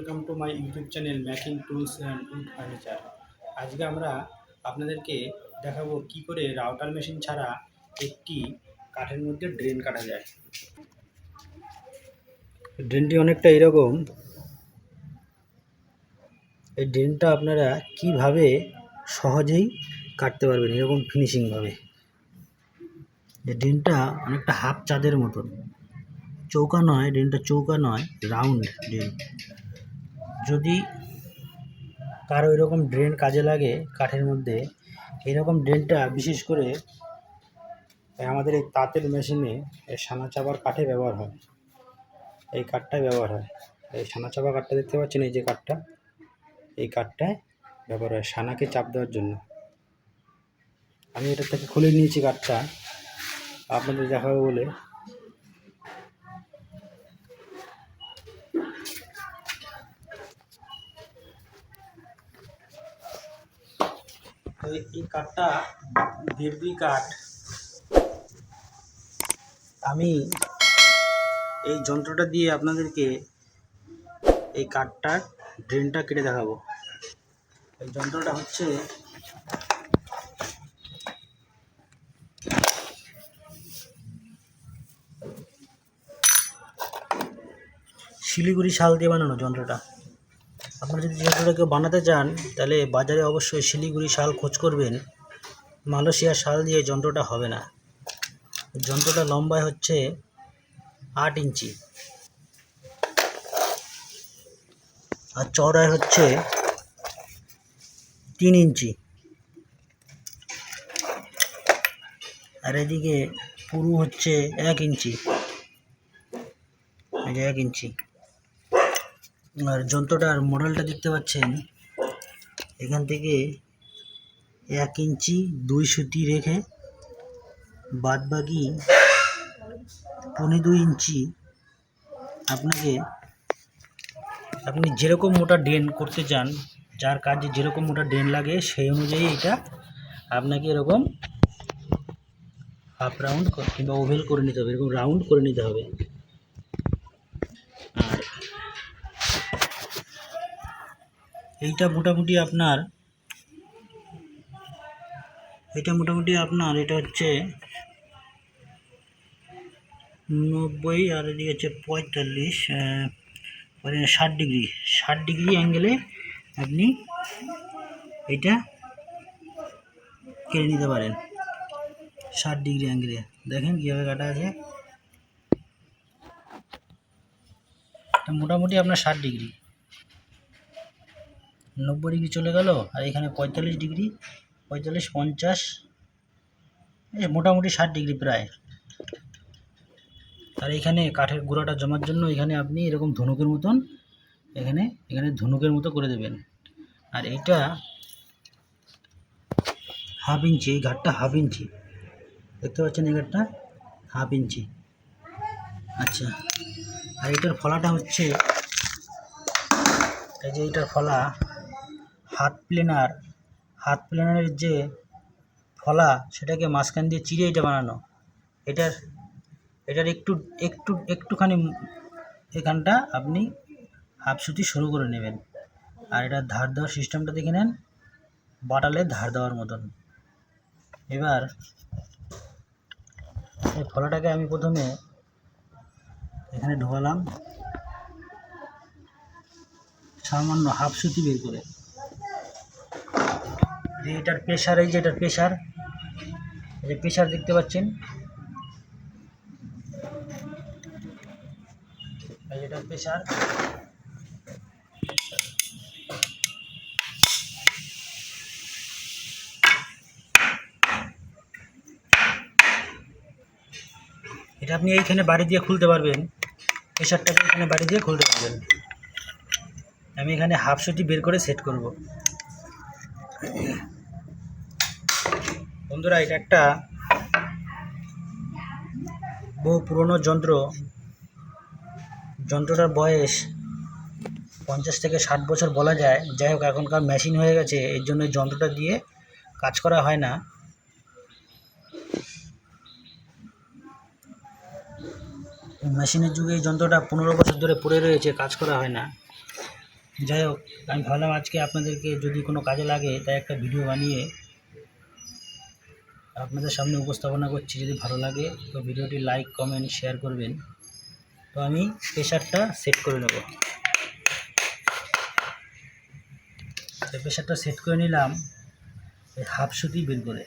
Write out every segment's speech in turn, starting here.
Welcome to my YouTube channel making tools and wood furniture. আজকে আমরা আপনাদেরকে দেখাবো কি করে রাউটার মেশিন ছাড়া একটি কাঠের মধ্যে ড্রেন কাটা যায়। ড্রেনটি অনেকটা এরকম। এই ড্রেনটা আপনারা কীভাবে সহজেই কাটতে পারবেন, এরকম ফিনিশিংভাবে এই ড্রেনটা অনেকটা হাফ চাঁদের মতন। চৌকা নয়, ড্রেনটা চৌকা নয় রাউন্ড ড্রেন। যদি কারও এরকম ড্রেন কাজে লাগে কাঠের মধ্যে, এরকম ড্রেনটা বিশেষ করে আমাদের এই তাঁতের মেশিনে সানা চাপার কাঠে ব্যবহার হয়। এই কাঠটাই ব্যবহার হয়। এই সানা চাপা কাঠটা দেখতে পাচ্ছেন, এই যে কাঠটা, এই কাঠটায় ব্যবহার হয় সানাকে চাপ দেওয়ার জন্য। আমি এটা থেকে খুলে নিয়েছি কাঠটা। আপনাদের দেখাবো বলে। এই কাঠটা দেবরি কাঠ। আমি এই যন্ত্রটা দিয়ে আপনাদেরকে এই কাঠটার ড্রেনটা কেটে দেখাবো। এই যন্ত্রটা হচ্ছে শিলিগুড়ি শাল দিয়ে বানানো যন্ত্রটা। আপনারা যদি কেউ বানাতে চান, তাহলে বাজারে অবশ্যই শিলিগুড়ি শাল খোঁজ করবেন। মালয়েশিয়ার শাল দিয়ে যন্ত্রটা হবে না। যন্ত্রটা লম্বায় হচ্ছে আট ইঞ্চি। আর চওড়ায় হচ্ছে তিন ইঞ্চি। আর এদিকে পুরু হচ্ছে এক ইঞ্চি। এক ইঞ্চি। আর যন্ত্রটার মডেলটা দেখতে পাচ্ছেন, এখান থেকে এক ইঞ্চি দুই সুতি রেখে বাদ বাকি পনে দুই ইঞ্চি আপনাকে, আপনি যেরকম মোটা ড্রেন করতে চান, যার কাজে যেরকম মোটা ড্রেন লাগে সেই অনুযায়ী এটা আপনাকে এরকম হাফ রাউন্ড কিংবা ওভেল করে নিতে হবে, এরকম রাউন্ড করে নিতে হবে। আর এইটা মোটামুটি আপনার এটা মোটামুটি আপনার, এটা হচ্ছে নব্বই আর এদিকে হচ্ছে পঁয়তাল্লিশ মানে ষাট ডিগ্রি ষাট ডিগ্রি অ্যাঙ্গেলে আপনি এটা কেটে নিতে পারেন, ষাট ডিগ্রি অ্যাঙ্গেলে দেখেন কীভাবে কাটা আছে। মোটামুটি আপনার ষাট ডিগ্রি। নব্বই ডিগ্রি চলে গেল, আর এখানে পঁয়তাল্লিশ ডিগ্রি, পঁয়তাল্লিশ, পঞ্চাশ, এই মোটামুটি ষাট ডিগ্রি প্রায়। আর এখানে কাঠের গুঁড়াটা জমার জন্য এখানে আপনি এরকম ধনুকের মতন এখানে এখানে ধনুকের মতো করে দেবেন। আর এইটা হাফ ইঞ্চি, এই ঘাটটা হাফ ইঞ্চি। দেখতে পাচ্ছেন এই ঘাটটা? Half inch. আচ্ছা আর এটার ফলাটা হচ্ছে, এই যে এইটার ফলা হাত প্লেনার, হাত প্লেনারের যে ফলা, সেটাকে মাঝখান দিয়ে চিড়ে এটা বানানো। এটার এটার একটু একটু, একটুখানি এখানটা আপনি হাফ সুতি শুরু করে নেবেন। আর এটার ধার দেওয়ার সিস্টেমটা দেখে নেন, বাটালে ধার দেওয়ার মতন। এবার এই ফলাটাকে আমি প্রথমে এখানে ঢোকালাম, সামান্য হাফ সুতি বের করে। যে এটার প্রেশার এই যে এটার প্রেশার এই যে প্রেশার দেখতে পাচ্ছেন। এটার প্রেশার এটা আপনি এইখানে বাড়ি দিয়ে খুলতে পারবেন। প্রেশারটাকে এখানে বাড়ি দিয়ে খুলতে পারবেন। আমি এখানে হাফ সুটি বের করে সেট করব। বন্ধুরা, এটা একটা বহু পুরনো যন্ত্র। যন্ত্রটার বয়স পঞ্চাশ থেকে ষাট বছর বলা যায়। যাই হোক, এখনকার মেশিন হয়ে গেছে, এর জন্য যন্ত্রটা দিয়ে কাজ করা হয় না। মেশিনের যুগে এই যন্ত্রটা পনেরো বছর ধরে পড়ে রয়েছে, কাজ করা হয় না। যাই হোক, আমি ভাবলাম আজকে আপনাদেরকে যদি কোনো কাজে লাগে, তাই একটা ভিডিও বানিয়ে আপনাদের সামনে উপস্থাপনা করছি যদি ভালো লাগে, তো ভিডিওটি লাইক কমেন্ট শেয়ার করবেন। তো আমি প্রেশারটা সেট করে নেব। প্রেশারটা সেট করে নিলাম হাফ সুতি বের করে।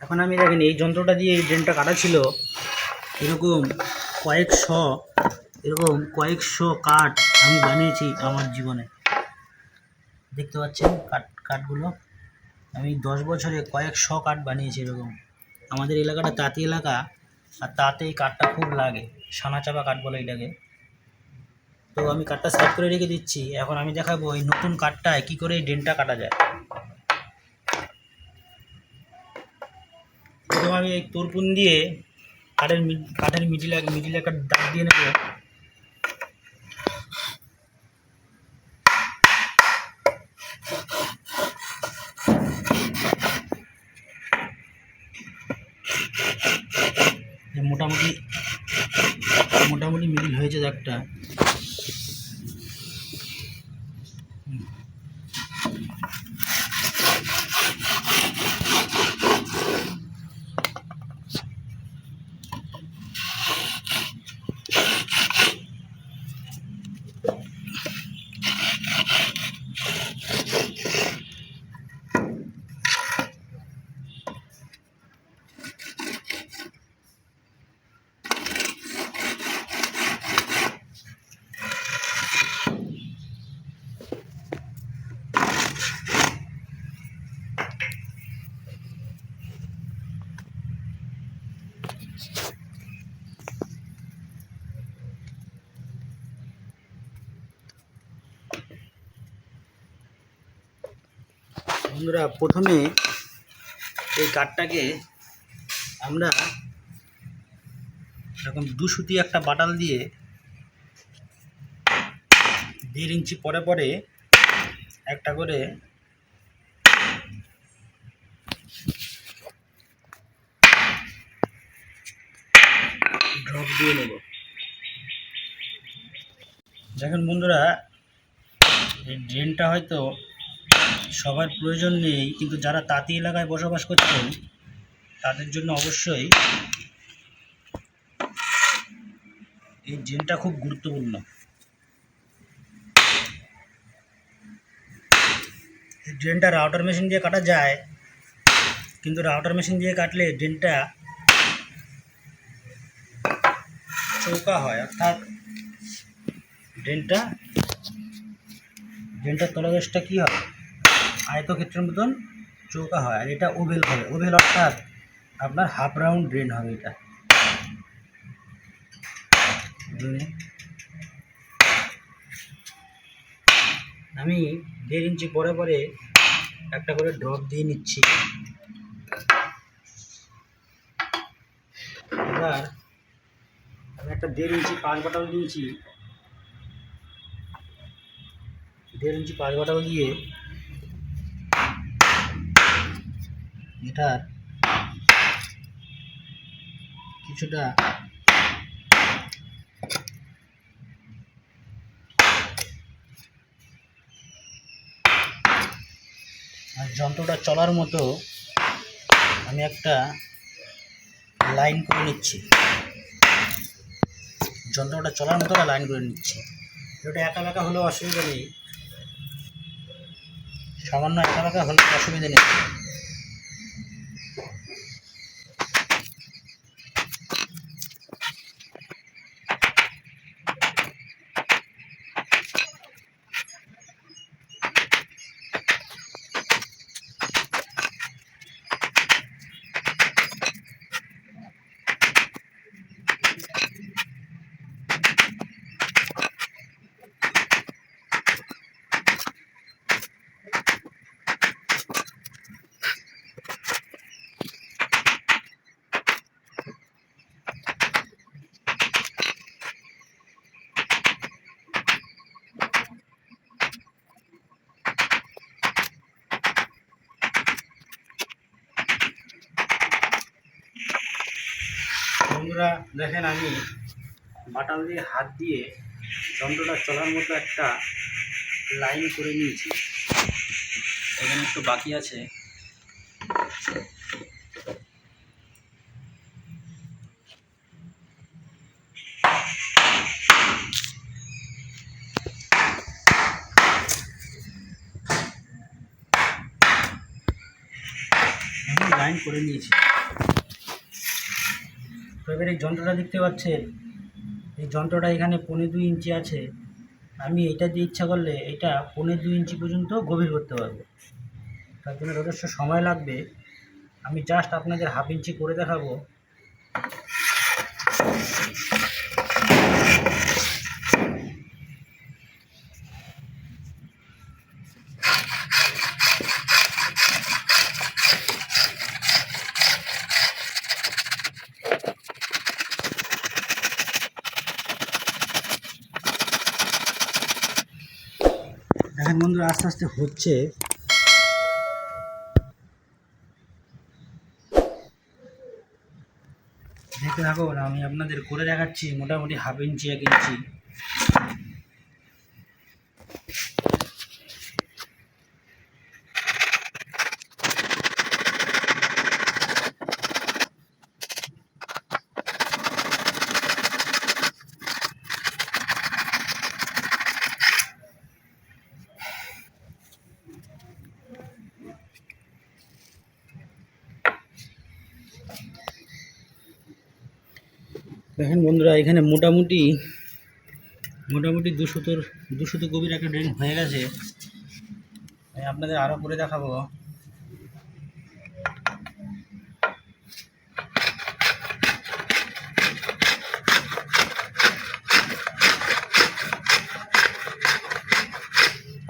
এখন আমি দেখেন, এই যন্ত্রটা দিয়ে এই ড্রেনটা কাটা ছিল, এরকম কয়েকশো এরকম কয়েকশো কাঠ আমি বানিয়েছি আমার জীবনে। দেখতে পাচ্ছেন কাঠ, কাঠগুলো। আমি দশ বছরে কয়েকশো কাঠ বানিয়েছি এরকম। আমাদের এলাকাটা তাঁতি এলাকা, আর তাতে এই কাঠটা খুব লাগে সানাচাপা কাঠ বলে এটাকে। তো আমি কাঠটা সাইড করে রেখে দিচ্ছি। এখন আমি দেখাবো এই নতুন কাঠটায় কী করে এই ড্রেনটা কাটা যায়। প্রথম আমি এই তোরপুন দিয়ে কাঠের কাঠের মিডিলে, মিডিল একটা দাগ দিয়ে নেব। মোটামুটি মোটামুটি মিল হয়েছে দাগটা বন্ধুরা, প্রথমে এই কাঠটাকে আমরা এরকম দু সুতি একটা বাটাল দিয়ে দেড় ইঞ্চি পরে পরে একটা করে ড্রপ দিয়ে নেব। দেখেন বন্ধুরা, এই ড্রেনটা হয়তো সবার প্রয়োজন নেই, কিন্তু যারা তাঁতি এলাকায় বসবাস করছেন, তাদের জন্য অবশ্যই এই ড্রেনটা খুব গুরুত্বপূর্ণ। এই ড্রেনটা রাউটার মেশিন দিয়ে কাটা যায়, কিন্তু রাউটার মেশিন দিয়ে কাটলে ড্রেনটা চৌকা হয়, অর্থাৎ ড্রেনটা ড্রেনটার তলদেশটা কী হয়? আয়তক্ষেত্রের মতন চৌকা হয় আর এটা ওভেল হবে। ওভেল অর্থাৎ আপনার হাফ রাউন্ড ড্রেন হবে এটা। আমি দেড় ইঞ্চি পরে পরে একটা করে ড্রপ দিয়ে নিচ্ছি। এবার আমি একটা দেড় ইঞ্চি পাঁচ বাটাল দিয়েছি। দেড় ইঞ্চি পাঁচ বাটাল দিয়ে এটার কিছুটা আর যন্ত্রটা চলার মতো আমি একটা লাইন করে নিচ্ছি। যন্ত্রটা চলার মতো লাইন করে নিচ্ছি। ওটা একা একা হলেও অসুবিধা নেই। সামান্য একা একা হলে অসুবিধা নেই। বন্ধুরা, দেখেন আমি বাটাল দিয়ে হাত দিয়ে যন্ত্রটা চলার মতো একটা লাইন করে নিয়েছি। এখানে একটু বাকি আছে। লাইন করে নিয়েছি। তো এই যন্ত্রটা দেখতে পাচ্ছেন? এই যন্ত্রটা এখানে পনেরো দুই ইঞ্চি আছে। আমি এটা দিয়ে ইচ্ছা করলে এটা পনেরো দুই ইঞ্চি পর্যন্ত গভীর করতে পারব। তার জন্য যথেষ্ট সময় লাগবে। আমি জাস্ট আপনাদের হাফ ইঞ্চি করে দেখাবো। দেখেন বন্ধুরা আস্তে আস্তে হচ্ছে। দেখতে থাকুন, আমি আপনাদের করে দেখাচ্ছি, মোটামুটি হাফ ইঞ্চি এক ইঞ্চি দেখেন বন্ধুরা, এখানে মোটামুটি মোটামুটি দুশোতর দুশত গভীর একটা ড্রেন হয়ে গেছে। আমি আপনাদের আরও করে দেখাবো।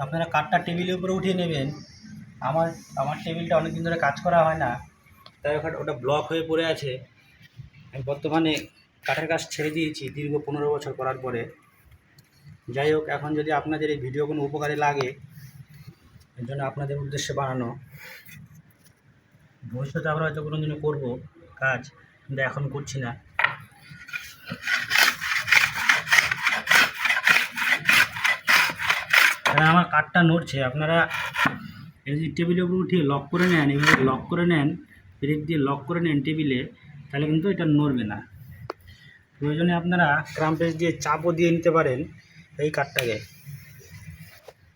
আপনারা কাঠটা টেবিলের উপরে উঠিয়ে নেবেন। আমার আমার টেবিলটা অনেক দিন ধরে কাজ করা হয় না। তাই ওখানে ওটা ব্লক হয়ে পড়ে আছে। বর্তমানে কাঠের কাজ ছেড়ে দিয়েছি দীর্ঘ পনেরো বছর করার পরে। যাই হোক, এখন যদি আপনাদের এই ভিডিও কোনো উপকারে লাগে, এর জন্য আপনাদের উদ্দেশ্যে বানানো। ভবিষ্যতে আমরা হয়তো কোনো দিনও করব কাজ, কিন্তু এখন করছি না। কারণ আমার কাঠটা নড়ছে, আপনারা যদি টেবিলের উপর উঠিয়ে লক করে নেন এভাবে লক করে নেন, ব্রেক দিয়ে লক করে নেন টেবিলে, তাহলে কিন্তু এটা নড়বে না। প্রয়োজনে আপনারা ক্রাম্পেস দিয়ে চাপও দিয়ে নিতে পারেন এই কাঠটাকে।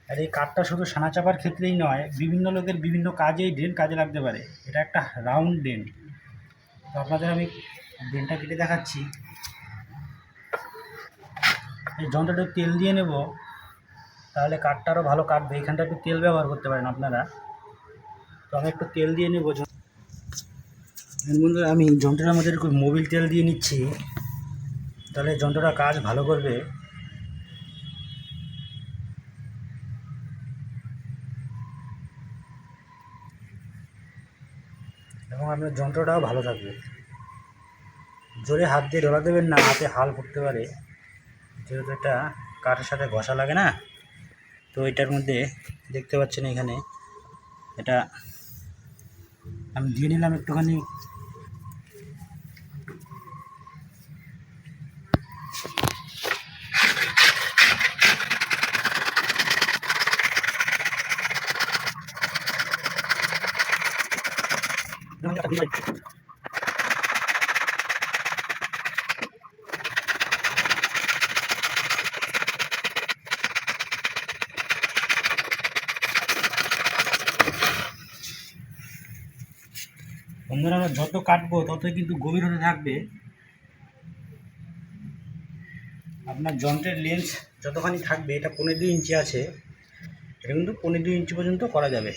আর এই কাঠটা শুধু সানা চাপার ক্ষেত্রেই নয়, বিভিন্ন লোকের বিভিন্ন কাজেই ড্রেন কাজে লাগতে পারে। এটা একটা রাউন্ড ড্রেন। তো আপনাদের আমি ড্রেনটা কেটে দেখাচ্ছি। এই যন্ত্রটা তেল দিয়ে নেব, তাহলে কাঠটা আরও ভালো কাটবে এখানটা একটু তেল ব্যবহার করতে পারেন আপনারা। তো আমি একটু তেল দিয়ে নেব। বন্ধুরা আমি যন্ত্রটার মধ্যে মোবিল তেল দিয়ে নিচ্ছি। তাহলে যন্ত্রটা কাজ ভালো করবে। এবং আপনার যন্ত্রটাও ভালো থাকবে। জোরে হাত দিয়ে ডলা দেবেন না, হাতে হাল পড়তে পারে। যেহেতু এটা কাঠের সাথে ঘষা লাগে না, তো এটার মধ্যে দেখতে পাচ্ছেন এখানে এটা আমি দিয়ে নিলাম একটুখানি। বন্ধুরা, আমরা যত কাটবো, ততই কিন্তু গভীর হতে থাকবে। আপনার যন্ত্রের লেন্স যতখানি থাকবে, এটা পনেরো দুই ইঞ্চি আছে। এটা কিন্তু পনেরো দুই ইঞ্চি পর্যন্ত করা যাবে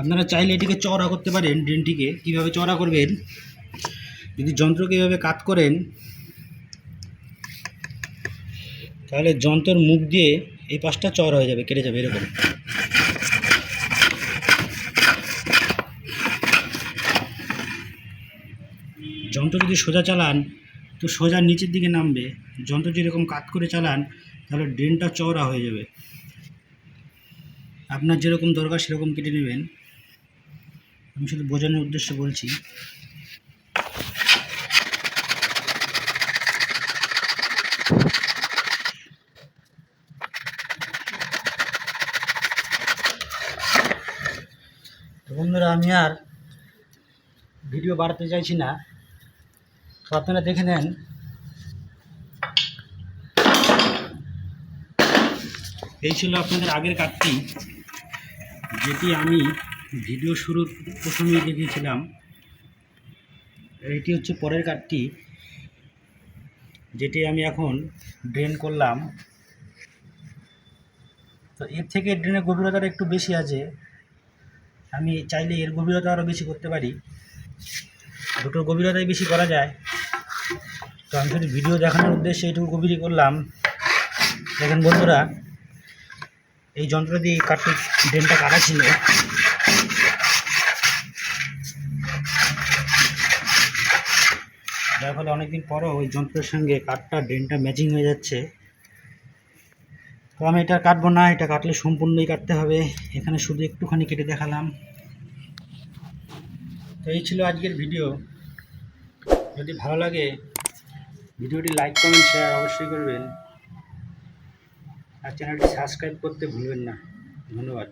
আপনারা চাইলে এটিকে চওড়া করতে পারেন ড্রেনটিকে। কীভাবে চওড়া করবেন? যদি যন্ত্রকে এভাবে কাত করেন, তাহলে যন্ত্রের মুখ দিয়ে এই পাশটা চওড়া হয়ে যাবে, কেটে যাবে এরকম। যন্ত্র যদি সোজা চালান, তো সোজা নিচের দিকে নামবে। যন্ত্র যেরকম কাত করে চালান, তাহলে ড্রেনটা চওড়া হয়ে যাবে। আপনার যেরকম দরকার সেরকম কেটে নেবেন। আমি শুধু বোঝানোর উদ্দেশ্যে বলছি। বন্ধুরা, আমি আর ভিডিও বাড়াতে চাইছি না। তো আপনারা দেখে নেন। এই ছিল আপনাদের আগের কার্ডটি যেটি আমি ভিডিও শুরুর প্রথমে দেখিয়েছিলাম, এটি হচ্ছে পরের কার্ডটি, যেটি আমি এখন ড্রেন করলাম। তো এর থেকে ড্রেনের গভীরতাটা একটু বেশি আছে, আমি চাইলে এর গভীরতা আরও বেশি করতে পারি। দুটোর গভীরতাই বেশি করা যায়। তো আমি শুধু ভিডিও দেখানোর উদ্দেশ্যে এইটুকু গভীরই করলাম। দেখেন বন্ধুরা, এই যন্ত্র দিয়ে কাঠটি ড্রেনটা কাটা ছিল। যার ফলে অনেকদিন পরও ওই যন্ত্রের সঙ্গে কাঠটা, ড্রেনটা ম্যাচিং হয়ে যাচ্ছে। তো আমি এটা কাটবো না, এটা কাটলে সম্পূর্ণই কাটতে হবে। এখানে শুধু একটুখানি কেটে দেখালাম। তো এই ছিল আজকের ভিডিও। যদি ভালো লাগে, ভিডিওটি লাইক কমেন্ট শেয়ার অবশ্যই করবেন। আর চ্যানেলটি সাবস্ক্রাইব করতে ভুলবেন না। ধন্যবাদ।